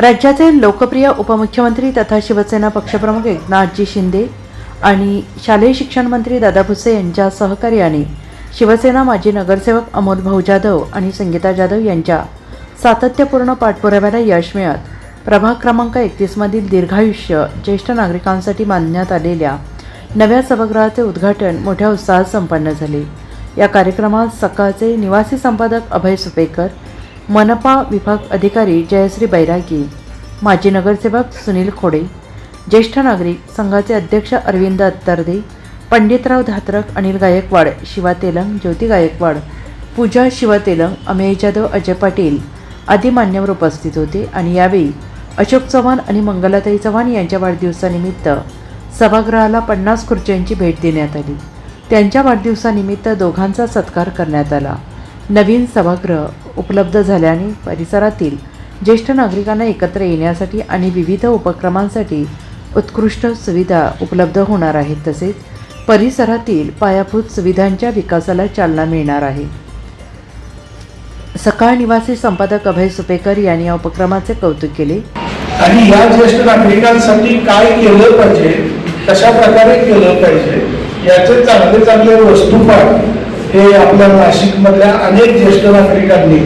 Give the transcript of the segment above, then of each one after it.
राज्याचे लोकप्रिय उपमुख्यमंत्री तथा शिवसेना पक्षप्रमुख एकनाथजी शिंदे आणि शालेय शिक्षण मंत्री दादा भुसे यांच्या सहकार्याने शिवसेना माजी नगरसेवक अमोल भाऊ जाधव आणि संगीता जाधव यांच्या सातत्यपूर्ण पाठपुराव्याला यश मिळत प्रभाग क्रमांक एकतीसमधील दीर्घायुष्य ज्येष्ठ नागरिकांसाठी बांधण्यात आलेल्या नव्या सभागृहाचे उद्घाटन मोठ्या उत्साहात संपन्न झाले. या कार्यक्रमात सकाळचे निवासी संपादक अभय सुपेकर मनपा विभाग अधिकारी जयश्री बैरागी माजी नगरसेवक सुनील खोडे ज्येष्ठ नागरिक संघाचे अध्यक्ष अरविंद अत्तर्दे पंडितराव धात्रक अनिल गायकवाड शिवा तेलंग ज्योती गायकवाड पूजा शिवा तेलंग अमेय जाधव अजय पाटील आदी मान्यवर उपस्थित होते आणि यावेळी अशोक चव्हाण आणि मंगलाताई चव्हाण यांच्या वाढदिवसानिमित्त सभागृहाला पन्नास खुर्च्यांची भेट देण्यात आली. त्यांच्या वाढदिवसानिमित्त दोघांचा सत्कार करण्यात आला. नवीन सभागृह उपलब्ध झाल्याने परिसरातील ज्येष्ठ नागरिकांना एकत्र येण्यासाठी आणि विविध उपक्रमांसाठी उत्कृष्ट सुविधा उपलब्ध होणार आहेत तसेच परिसरातील पायाभूत सुविधांच्या विकासाला चालना मिळणार आहे. सकाळ निवासी संपादक अभय सुपेकर यांनी या उपक्रमाचे कौतुक केले. आणि या ज्येष्ठ नागरिकांसाठी काय केलं पाहिजे? कशा प्रकारे केलं पाहिजे? याचे चांगले चांगले वस्तुपाठ हे आपल्या नाशिक मधल्या अनेक ज्येष्ठ नागरिकांनी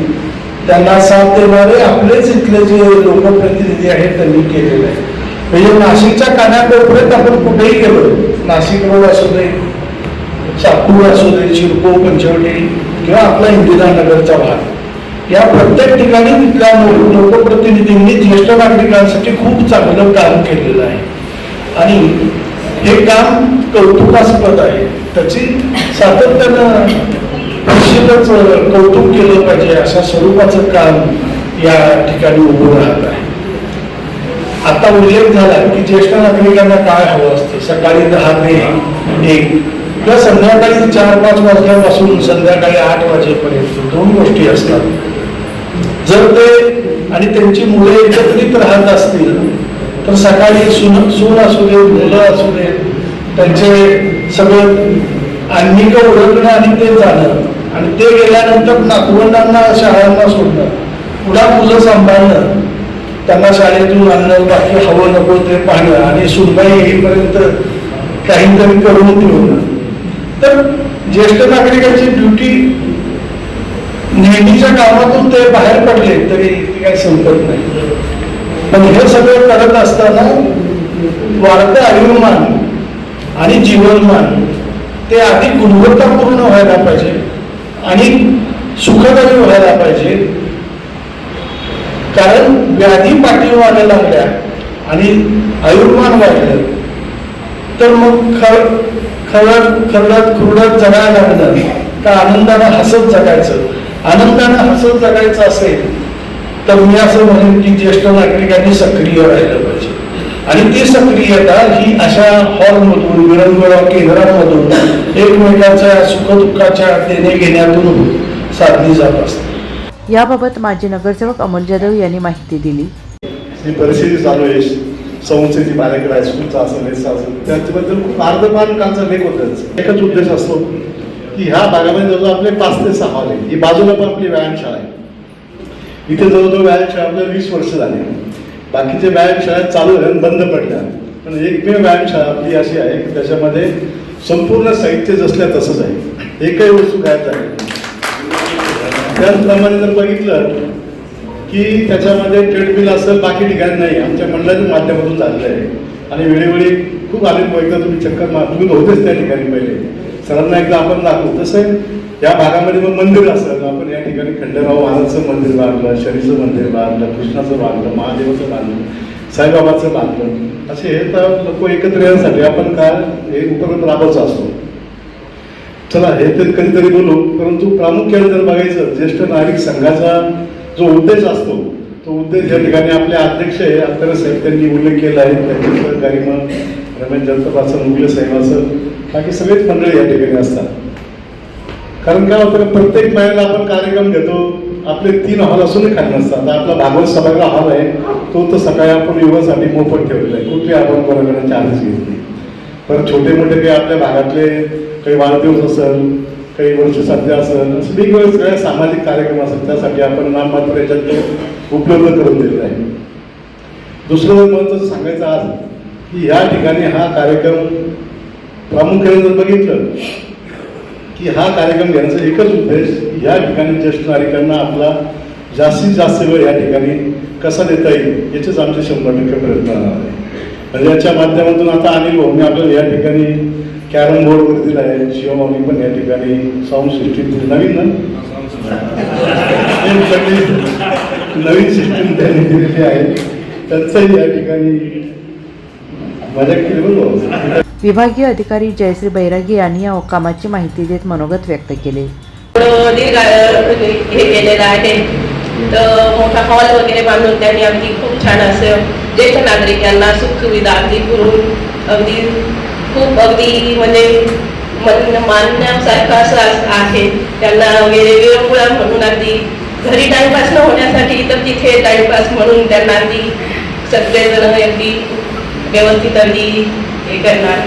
त्यांना साथ देणारे आपलेच इथले जे लोकप्रतिनिधी आहेत त्यांनी केलेले आहे. म्हणजे नाशिकच्या कानाकोपऱ्यात आपण कुठेही गेलो नाशिक रोड असू दे सातपूर असू दे शिरपो पंचवटी किंवा आपला इंदिरानगरचा भाग. या प्रत्येक ठिकाणी तिथल्या लोकप्रतिनिधींनी ज्येष्ठ नागरिकांसाठी खूप चांगलं काम केलेलं आहे. आणि हे काम कौतुकास्पद आहे. त्याची सातत्यानं निश्चितच कौतुक केलं पाहिजे अशा स्वरूपाचं काम या ठिकाणी उभं राहत आहे. आता उल्लेख झाला की ज्येष्ठ नागरिकांना काय हवं असतं? सकाळी दहा ते एक. किंवा संध्याकाळी चार पाच वाजल्यापासून संध्याकाळी आठ वाजेपर्यंत दोन गोष्टी असतात. जर ते आणि त्यांची मुले एकत्रित राहत असतील तर सकाळी सून सून असू दे मुलं असू दे त्यांचे सगळं आण्विक ओळखणं आणि ते झालं आणि ते गेल्यानंतर नातवंडांना शाळांना सोडलं पुन्हा मुलं सांभाळलं त्यांना शाळेतून आणलं बाकी हवं नको ते पाहणं. आणि सुनबाई येईपर्यंत काहीतरी करून ठेवणं. तर ज्येष्ठ नागरिकांची ड्युटी नेहमीच्या कामातून ते बाहेर पडले तरी काही संपत नाही. पण हे सगळं करत असताना वाढतं आयुर्मान आणि जीवनमान. ते अगदी गुणवत्तापूर्ण व्हायला पाहिजे आणि सुखदायी व्हायला पाहिजे. कारण व्याधी पाठी व्हायला लागल्या आणि आयुर्मान वाढलं. तर मग खर खरड खरडत खुरडत जगायला लागलं. तर आनंदानं हसत जगायचं. आनंदानं हसत जगायचं असेल तर मी असं म्हणेन की ज्येष्ठ नागरिकांनी सक्रिय राहिलं पाहिजे. आणि ती सक्रियता ही अशा हॉलमधून विरंगुळा केंद्रांमधून एकमेकांच्या सुखदुःखाच्या देणे घेण्यातून साधली जात असते. याबाबत माजी नगरसेवक अमोल जाधव यांनी माहिती दिली. ही परिस्थिती चालू आहे. संस्थेची बालेकर हायस्कूलचा असेल हेचा असेल त्याच्याबद्दल खूप अर्धपानकांचा लेख होतच एकच उद्देश असतो की ह्या भागामध्ये जवळजवळ आपले पाच ते सहा हॉल आहे ही बाजूला पण आपली व्यायामशाळा आहे. इथे जवळजवळ व्यायामशाळा आपल्याला वीस वर्ष झाली. बाकीचे व्यायामशाळा चालू झाल्या आणि बंद पडल्या. पण एकमेव व्यायामशाळा आपली अशी आहे की त्याच्यामध्ये संपूर्ण साहित्य जसल्या तसंच आहे. एकही वस्तू गायब झाली त्याचप्रमाणे जर बघितलं की त्याच्यामध्ये ट्रेडमिल असेल बाकी ठिकाणी नाही. आमच्या मंडळाच्या माध्यमातून चाललं आहे. आणि वेळोवेळी खूप आले एकदा तुम्ही चक्कर मार तुम्ही होतेच त्या ठिकाणी पहिले. सरांना एकदा आपण दाखवू. तसं या भागामध्ये मग मंदिर असेल. आपण या ठिकाणी खंडेराव महाराजचं मंदिर बांधलं शरीचं मंदिर बांधलं कृष्णाचं बांधलं महादेवाचं बांधलं साईबाबाचं बांधलं. असे हे तर लोक एकत्र येण्यासाठी आपण काय हे उपक्रम राबवचा असतो. चला हे तर कधीतरी बोलू. परंतु प्रामुख्याने जर बघायचं ज्येष्ठ नागरिक संघाचा जो उद्देश असतो तो उद्देश या ठिकाणी आपले अध्यक्ष आहे अत्तर साहेब त्यांनी उल्लेख केला आहे. त्यांचे सहकारी मग रमेश जगतापाचं मुगले साहेबाचं बाकी सगळेच मंडळी या ठिकाणी असतात. कारण काय होतं प्रत्येक महिन्याला आपण कार्यक्रम घेतो आपले तीन हॉल असूनही खाली नसतात. आपला भागवत सभागृह हॉल आहे तो तर सकाळी आपण युवासाठी मोफत ठेवलेला आहे. कुठे आपण बरोबर चार्जेस घेत नाही. पण छोटे मोठे काही आपल्या भागातले काही वाढदिवस असेल काही वर्ष साध्य असेल असं वेगवेगळे सगळ्या सामाजिक कार्यक्रम असतात त्यासाठी आपण नाममात्र याच्यात ते उपलब्ध करून दिलेलं आहे. दुसरं महत्वाचं सांगायचं आज की ह्या ठिकाणी हा कार्यक्रम प्रामुख्याने जर बघितलं की हा कार्यक्रम घेण्याचा एकच उद्देश की या ठिकाणी ज्येष्ठ नागरिकांना आपला जास्तीत जास्त वेळ या ठिकाणी कसा देता येईल याचेच आमचे शंभर टक्के प्रयत्न राहणार आहे. आणि याच्या माध्यमातून आता अनिल भाऊने आपल्याला या ठिकाणी कॅरम बोर्ड वगैरे दिला आहे शिवमावणी पण या ठिकाणी साऊंड सिस्टीम नवीन ना? नवीन नवीन सिस्टीम त्यांनी दिलेली आहे. त्यांचंही या ठिकाणी मजा केली बरोबर विभागीय अधिकारी जयश्री बैरागी यांनी या कामाची माहिती देत मनोगत व्यक्त केले. हे केलेलं आहे. तर मोठा हॉल वगैरे बांधून त्यांनी अगदी खूप छान असं ज्येष्ठ नागरिकांना सुखसुविधा अगदी पुरवून अगदी खूप अगदी म्हणजे मानण्यासारखं असं आहे. त्यांना वगैरे विरंगुळा म्हणून अगदी घरी टाइमपास न होण्यासाठी तर तिथे टाइमपास म्हणून त्यांना अगदी सगळेजण अगदी व्यवस्थित अगदी हे करणार.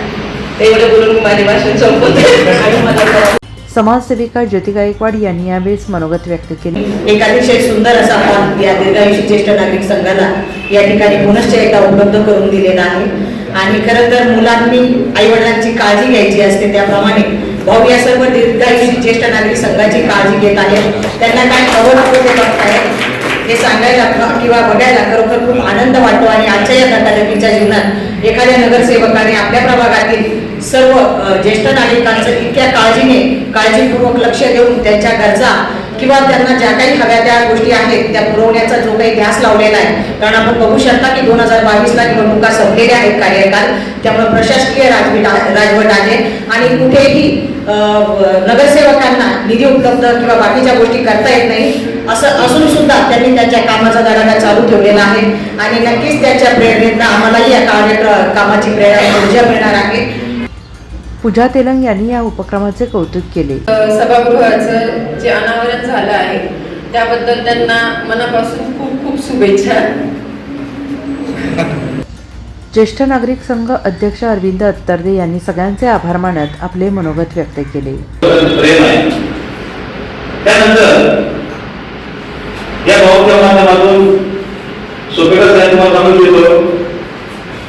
बोलून माझे भाषण संपवते. समाजसेविका ज्योती गायकवाड यांनी यावेळेस मनोगत व्यक्त केले. एक अतिशय सुंदर असा हॉल या दीर्घायुषी ज्येष्ठ नागरिक संघाला या ठिकाणी पुनश्च एकदा उपलब्ध करून दिलेला आहे. आणि खरं तर मुलांनी आईवडिलांची काळजी घ्यायची असते त्याप्रमाणे भाऊ या सर्व दीर्घायुषी ज्येष्ठ नागरिक संघाची काळजी घेत आहेत. त्यांना काय हवं नको ते बघतायत हे सांगायला किंवा बघायला खरोखर खूप आनंद वाटतो आणि आजच्या या धकाधकीच्या जीवनात एखाद्या नगरसेवकाने आपल्या प्रभागातील सर्व ज्येष्ठ नागरिकांचं इतक्या काळजीने काळजीपूर्वक लक्ष देऊन त्यांच्या गरजा किंवा त्यांना ज्या काही हव्या त्या गोष्टी आहेत त्या पुरवण्याचा जो काही ध्यास लावलेला आहे कारण आपण बघू शकता की दोन हजार बावीसला निवडणुका संपलेल्या आहेत कार्यकाल त्यामुळे प्रशासकीय राजवीट राजवट आहे आणि कुठेही नगरसेवकांना निधी उपलब्ध किंवा बाकीच्या गोष्टी करता येत नाही. असं असून सुद्धा त्यांनी त्यांच्या कामाचा धडाका चालू ठेवलेला आहे. आणि नक्कीच त्यांच्या प्रेरणेतनं आम्हालाही या कामाची प्रेरणा ऊर्जा मिळणार आहे. पूजा तेलंग यांनी या उपक्रमाचे कौतुक केले. सभागृहाचं जे अनावरण झालं आहे त्याबद्दल त्यांना मनापासून खूप खूप शुभेच्छा. ज्येष्ठ नागरिक संघ अध्यक्ष अरविंद अत्तर्दे यांनी सगळ्यांचे आभार मानत आपले मनोगत व्यक्त केले. त्यानंतर माध्यमातून सोपेकर साहेब तुम्हाला सांगून देतो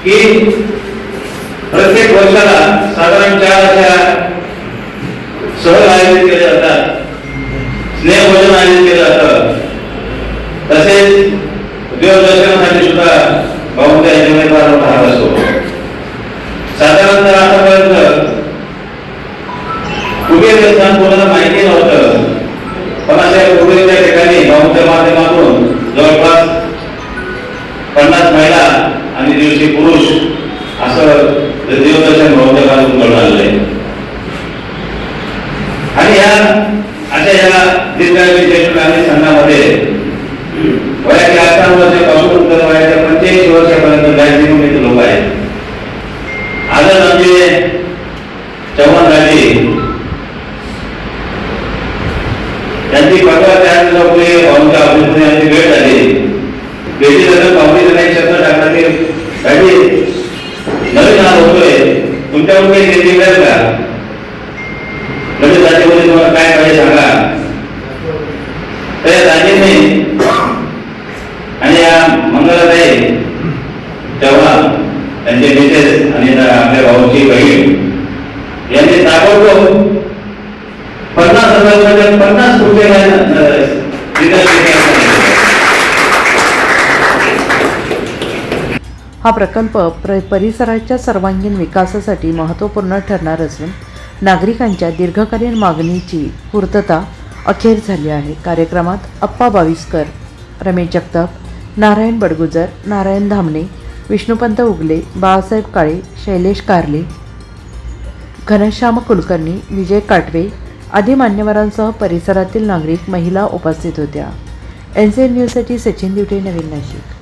की प्रत्येक वर्षाला साधारण चार अशा सहल आयोजित केले जातात स्नेहभोजन आयोजित केलं जातं. तसेच देवदर्शनासाठी सुद्धा भाऊच्या याच्यामध्ये फार असतो. साधारणतः आतापर्यंत कुबेर स्थान कोणाला माहिती नव्हतं पण अशा कुबेरच्या ठिकाणी भाऊच्या माध्यमातून जवळपास पन्नास महिला आणि दिवशी पुरुष असं ते देवदर्शन भाऊच्या घडून आलेलं आहे. आणि या अशा या दीर्घायुषी संघामध्ये वयाच्या अठरा वर्षापासून तर वयाच्या पंच्याऐंशी वर्षापर्यंत मॅक्झिमम इथे लोक आहेत. आदर आमचे चव्हाण राजे त्यांची परवा चार पाहुणच्या भाऊंच्या आमची भेट झाली भेटी झालं पाहुणे नाही शब्द टाकला की राजे नवीन हात होतोय तुमच्याकडून काही निधी मिळेल का? म्हणजे त्याच्यामध्ये तुम्हाला काय पाहिजे सांगा तर राजेने आणि या मंगलाताई चव्हाण त्यांचे मिसेस आणि त्या आपल्या भाऊची बहीण यांनी ताबडतोब पन्नास हजार रुपयाच्या पन्नास रुपये हा प्रकल्प प्र परिसराच्या सर्वांगीण विकासासाठी महत्त्वपूर्ण ठरणार असून नागरिकांच्या दीर्घकालीन मागणीची पूर्तता अखेर झाली आहे. कार्यक्रमात अप्पा बाविस्कर रमेश जगताप नारायण बडगुजर नारायण धामणे विष्णुपंत उगले बाळासाहेब काळे शैलेश कारले घनश्याम कुलकर्णी विजय काटवे आदी मान्यवरांसह परिसरातील नागरिक महिला उपस्थित होत्या. एन सी एन न्यूजसाठी सचिन दिवटे नवीन नाशिक.